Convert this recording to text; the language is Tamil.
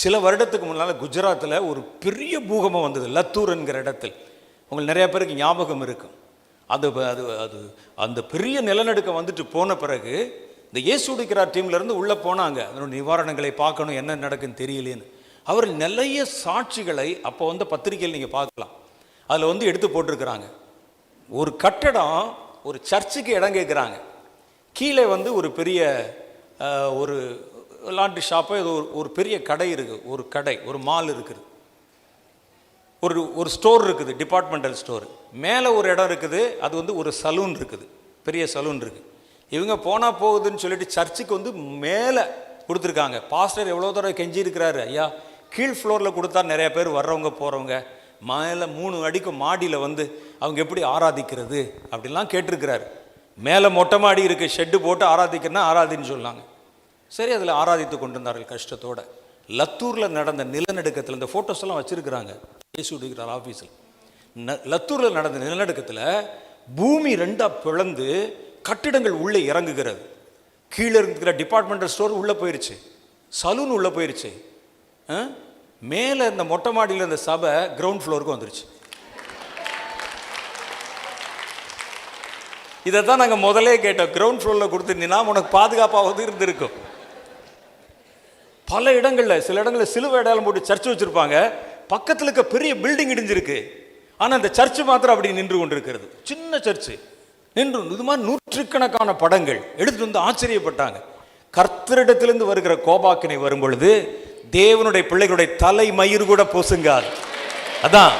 சில வருடத்துக்கு முன்னால் குஜராத்தில் ஒரு பெரிய பூகம்பம் வந்தது லத்தூர் என்கிற இடத்தில். உங்களுக்கு நிறைய பேருக்கு ஞாபகம் இருக்கும். அது அது அது அந்த பெரிய நிலநடுக்கம் வந்துட்டு போன பிறகு இந்த இயேசுடிக்கிறார் டீம்லேருந்து உள்ளே போனாங்க. அதனோட நிவாரணங்களை பார்க்கணும் என்ன நடக்குன்னு தெரியலேன்னு. அவர் நிறைய சாட்சிகளை அப்போ வந்து பத்திரிகையில் நீங்கள் பார்க்கலாம். அதில் வந்து எடுத்து போட்டிருக்கிறாங்க. ஒரு கட்டடம் ஒரு சர்ச்சுக்கு இடம் கேட்குறாங்க. கீழே வந்து ஒரு பெரிய ஒரு லாண்ட்ரி ஷாப்போ ஏதோ ஒரு ஒரு பெரிய கடை இருக்குது ஒரு கடை ஒரு மால் இருக்குது. ஒரு ஒரு ஸ்டோர் இருக்குது டிபார்ட்மெண்டல் ஸ்டோர் மேலே ஒரு இடம் இருக்குது அது வந்து ஒரு சலூன் இருக்குது. பெரிய சலூன் இருக்குது இவங்க போனால் போகுதுன்னு சொல்லிட்டு சர்ச்சுக்கு வந்து மேலே கொடுத்துருக்காங்க. பாஸ்டர் எவ்வளோ தடவை கெஞ்சி இருக்கிறாரு ஐயா கீழ் ஃப்ளோரில் கொடுத்தா நிறைய பேர் வர்றவங்க போகிறவங்க மேலே மூணு அடிக்கு மாடியில் வந்து அவங்க எப்படி ஆராதிக்கிறது? அப்படிலாம் கேட்டிருக்கிறாரு. மேலே மொட்டை மாடி இருக்குது ஷெட்டு போட்டு ஆராதிக்கிறேன்னா ஆராதின்னு சொன்னாங்க. சரி அதில் ஆராதித்து கொண்டிருந்தார்கள் கஷ்டத்தோடு. லத்தூரில் நடந்த நிலநடுக்கத்தில் இந்த ஃபோட்டோஸ் எல்லாம் ஏசி ஆறு ஆஃபீஸில் ந- லத்தூரில் நடந்த நிலநடுக்கத்தில் பூமி ரெண்டாக பிளந்து கட்டிடங்கள் உள்ளே இறங்குகிறது. கீழே இருக்கிற டிபார்ட்மெண்டல் ஸ்டோர் உள்ளே போயிருச்சு. சலூன் உள்ளே போயிருச்சு. ஆ? மேலே இந்த மொட்டை மாடியில் இருந்த சபை கிரவுண்ட் ஃப்ளோருக்கு வந்துருச்சு. இதை தான் நாங்கள் முதலே கேட்டோம். கிரவுண்ட் ஃப்ளோரில் கொடுத்துருந்தீங்கன்னா உனக்கு பாதுகாப்பாவது இருந்திருக்கும். பல இடங்களில் சில இடங்களில் சிலுவை அடையாளம் போட்டு சர்ச் வச்சுருப்பாங்க. பக்கத்தில் இருக்க பெரிய பில்டிங் இடிஞ்சிருக்கு. ஆனால் அந்த சர்ச்சு மாத்திரம் அப்படி நின்று கொண்டிருக்கிறது. சின்ன சர்ச்சு நின்று இது மாதிரி நூற்றுக்கணக்கான படங்கள். எடுத்துட்டு வந்து ஆச்சரியப்பட்டாங்க. கர்த்தரிடத்திலிருந்து வருகிற கோபாக்கினை வரும் பொழுது தேவனுடைய பிள்ளைகளுடைய தலை மயிர் கூட பொசுங்காது. அதான்.